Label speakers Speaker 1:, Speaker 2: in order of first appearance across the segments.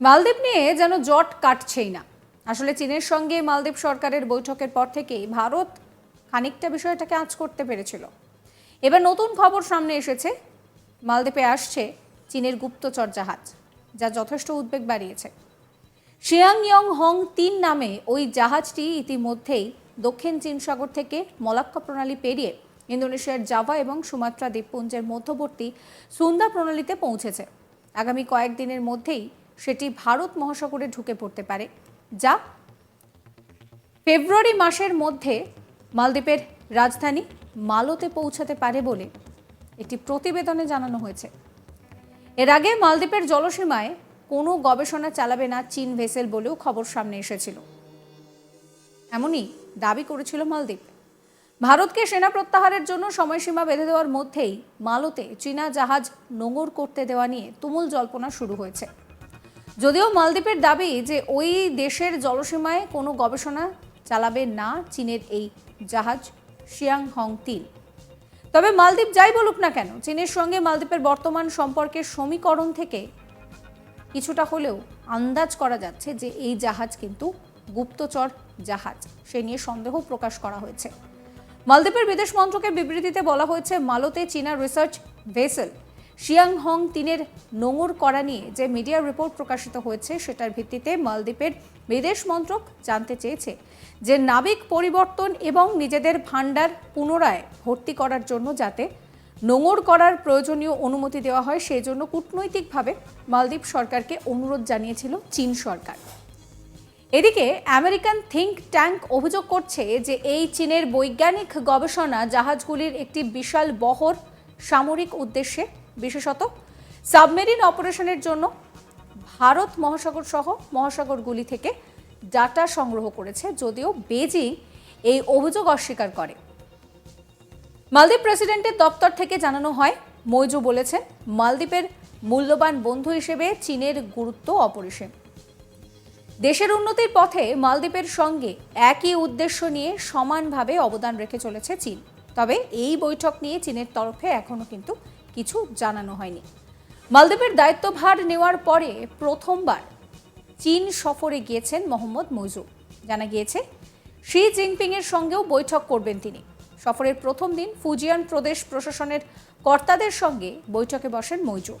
Speaker 1: মালদ্বীপ নিয়ে যেন জট কাটছেই না। আসলে চীনের সঙ্গে মালদ্বীপ সরকারের বৈঠকের পর থেকেই ভারত খানিকটা বিষয়টাকে আঁচ করতে পেরেছিল। এবার নতুন খবর সামনে এসেছে, মালদ্বীপে আসছে চীনের গুপ্তচর জাহাজ, যা যথেষ্ট উদ্বেগ বাড়িয়েছে। শিয়াং ইয়ং হং তিন নামে ওই জাহাজটি ইতিমধ্যেই দক্ষিণ চীন সাগর থেকে মলাক্কা প্রণালী পেরিয়ে ইন্দোনেশিয়ার জাভা এবং সুমাত্রা দ্বীপপুঞ্জের মধ্যবর্তী সুন্দা প্রণালীতে পৌঁছেছে। আগামী কয়েকদিনের মধ্যেই সেটি ভারত মহাসাগরে ঢুকে পড়তে পারে, যা ফেব্রুয়ারি মাসের মধ্যে মালদ্বীপের রাজধানী মালোতে পৌঁছাতে পারে বলে একটি প্রতিবেদনে জানানো হয়েছে। এর আগে মালদ্বীপের জলসীমায় কোনো গবেষণা চালাবে না চীন ভেসেল বলেও খবর সামনে এসেছিল। এমনই দাবি করেছিল মালদ্বীপ। ভারতকে সেনা প্রত্যাহারের জন্য সময়সীমা বেঁধে দেওয়ার মধ্যেই মালোতে চীনা জাহাজ নোঙর করতে দেওয়া নিয়ে তুমুল জল্পনা শুরু হয়েছে। যদিও মালদ্বীপের দাবি যে ওই দেশের জলসীমায় কোনো গবেষণা চালাবে না চীনের এই জাহাজ শিয়াং হং তিন তবে মালদ্বীপ যাই বলুক না কেন, চীনের সঙ্গে মালদ্বীপের বর্তমান সম্পর্কের সমীকরণ থেকে কিছুটা হলেও আন্দাজ করা যাচ্ছে যে এই জাহাজ কিন্তু গুপ্তচর জাহাজ। সে নিয়ে সন্দেহ প্রকাশ করা হয়েছে। মালদ্বীপের বিদেশ মন্ত্রকের বিবৃতিতে বলা হয়েছে, মালতে চীনা রিসার্চ ভেসেল শিয়াং হং তিনের নোঙর করা নিয়ে যে মিডিয়া রিপোর্ট প্রকাশিত হয়েছে, সেটার ভিত্তিতে মালদ্বীপের বিদেশ মন্ত্রক জানতে চেয়েছে যে নাবিক পরিবর্তন এবং নিজেদের ভাণ্ডার পুনরায় ভর্তি করার জন্য যাতে নোঙর করার প্রয়োজনীয় অনুমতি দেওয়া হয়, সেই জন্য কূটনৈতিকভাবে মালদ্বীপ সরকারকে অনুরোধ জানিয়েছিল চীন সরকার। এদিকে আমেরিকান থিঙ্ক ট্যাঙ্ক অভিযোগ করছে যে এই চীনের বৈজ্ঞানিক গবেষণা জাহাজগুলির একটি বিশাল বহর সামরিক উদ্দেশ্যে বিশেষত সাবমেরিন অপারেশনের জন্য ভারত মহাসাগর সহ মহাসাগরগুলি থেকে ডাটা সংগ্রহ করেছে, যদিও বেজিং এই অভিযোগ অস্বীকার করে। মালদ্বীপ প্রেসিডেন্টের দপ্তর থেকে জানানো হয়, মৈজু বলেছেন, মালদ্বীপের মূল্যবান বন্ধু হিসেবে চীনের গুরুত্ব অপরিসীম। দেশের উন্নতির পথে মালদ্বীপের সঙ্গে একই উদ্দেশ্য নিয়ে সমানভাবে অবদান রেখে চলেছে চীন। তবে এই বৈঠক নিয়ে চীনের তরফে এখনও কিন্তু কিছু জানানো হয়নি। মালদ্বীপের দায়িত্বভার নেওয়ার পরে প্রথমবার চীন সফরে গিয়েছেন মোহাম্মদ মৈজু জানা গিয়েছে, শি জিনপিংয়ের সঙ্গেও বৈঠক করবেন তিনি। সফরের প্রথম দিন ফুজিয়ান প্রদেশ প্রশাসনের কর্তাদের সঙ্গে বৈঠকে বসেন মৈজু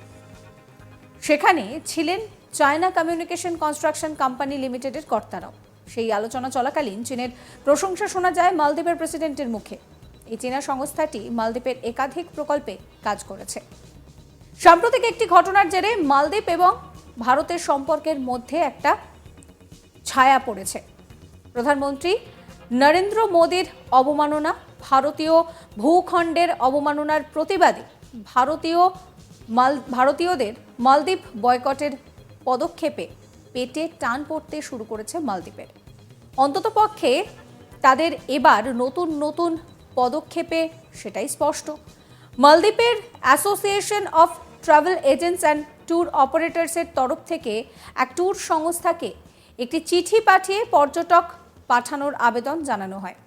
Speaker 1: সেখানে ছিলেন চায়না কমিউনিকেশন কনস্ট্রাকশন কোম্পানি লিমিটেডের কর্তারাও। সেই আলোচনা চলাকালীন চীনের প্রশংসা শোনা যায় মালদ্বীপের প্রেসিডেন্টের মুখে। এই চীনা সংস্থাটি মালদ্বীপের একাধিক প্রকল্পে কাজ করেছে। সাম্প্রতিক একটি ঘটনার জেরে মালদ্বীপ এবং ভারতের সম্পর্কের মধ্যে একটা ছায়া পড়েছে। প্রধানমন্ত্রী নরেন্দ্র মোদীর অবমাননা, ভারতীয় ভূখণ্ডের অবমাননার প্রতিবাদে ভারতীয় মাল, ভারতীয়দের মালদ্বীপ বয়কটের পদক্ষেপে পেটে টান পড়তে শুরু করেছে মালদ্বীপের। অন্ততপক্ষে তাদের এবার নতুন নতুন পদক্ষেপে সেটাই স্পষ্ট। মালদ্বীপের association of travel agents and tour অপারেটরসের তরফ থেকে এক ট্যুর সংস্থাকে একটি চিঠি পাঠিয়ে পর্যটক পাঠানোর আবেদন জানানো হয়।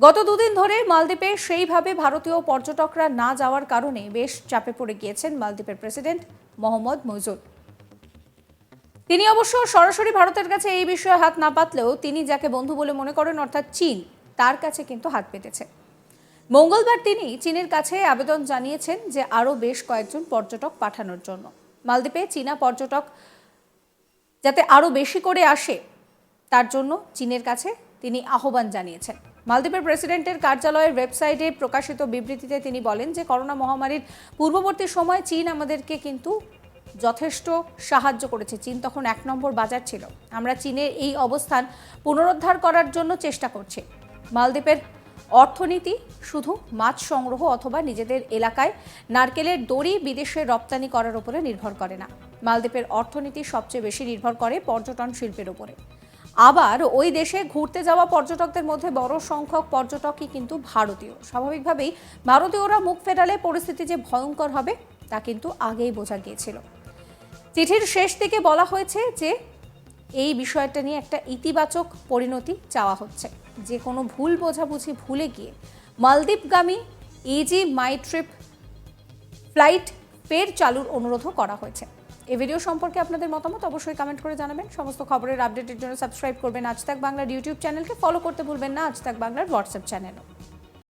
Speaker 1: গত দুদিন ধরে মালদ্বীপে সেইভাবে ভারতীয় পর্যটকরা না যাওয়ার কারণে বেশ চাপে পড়ে গিয়েছেন মালদ্বীপের প্রেসিডেন্ট মোহাম্মদ মজুদ তিনি অবশ্য সরাসরি ভারতের কাছে এই বিষয়ে হাত না পাতলেও তিনি যাকে বন্ধু বলে মনে করেন, অর্থাৎ চীন, তার কাছে কিন্তু হাত পেতেছে। মঙ্গলবার তিনি চীনের কাছে আবেদন জানিয়েছেন যে আরও বেশ কয়েকজন পর্যটক পাঠানোর জন্য। মালদ্বীপে চীনা পর্যটক যাতে আরও বেশি করে আসে, তার জন্য চীনের কাছে তিনি আহ্বান জানিয়েছেন। মালদ্বীপের প্রেসিডেন্টের কার্যালয়ের ওয়েবসাইটে প্রকাশিত বিবৃতিতে তিনি বলেন যে, করোনা মহামারীর পূর্ববর্তী সময় চীন আমাদেরকে কিন্তু যথেষ্ট সাহায্য করেছে। চীন তখন এক নম্বর বাজার ছিল। আমরা চীনের এই অবস্থান পুনরুদ্ধার করার জন্য চেষ্টা করছি। মালদ্বীপের অর্থনীতি, শুধু মাছ সংগ্রহ অথবা নিজেদের এলাকায় নারকেলের দড়ি বিদেশে রপ্তানি করার উপরে নির্ভর করে না। মালদ্বীপের অর্থনীতি সবচেয়ে বেশি নির্ভর করে পর্যটন শিল্পের উপরে আবার ওই দেশে ঘুরতে যাওয়া পর্যটকদের মধ্যে বড় সংখ্যক পর্যটকই কিন্তু ভারতীয়। স্বাভাবিকভাবেই ভারতীয়রা মুখ ফেরালে পরিস্থিতি যে ভয়ঙ্কর হবে, তা কিন্তু আগেই বোঝা গিয়েছিল। চিঠির শেষ দিকে বলা হয়েছে যে এই বিষয়টা নিয়ে একটা ইতিবাচক পরিণতি চাওয়া হচ্ছে। যে কোনো ভুল বোঝাবুঝি ভুলে গিয়ে মালদ্বীপগামী ইজি মাই ট্রিপ ফ্লাইট ফের চালুর অনুরোধও করা হয়েছে। এই ভিডিও সম্পর্কে আপনাদের মতামত অবশ্যই কমেন্ট করে জানাবেন। সমস্ত খবরের আপডেটের জন্য সাবস্ক্রাইব করবেন আজ তাক বাংলার ইউটিউব চ্যানেলকে ফলো করতে ভুলবেন না আজ তাক বাংলার হোয়াটসঅ্যাপ চ্যানেলও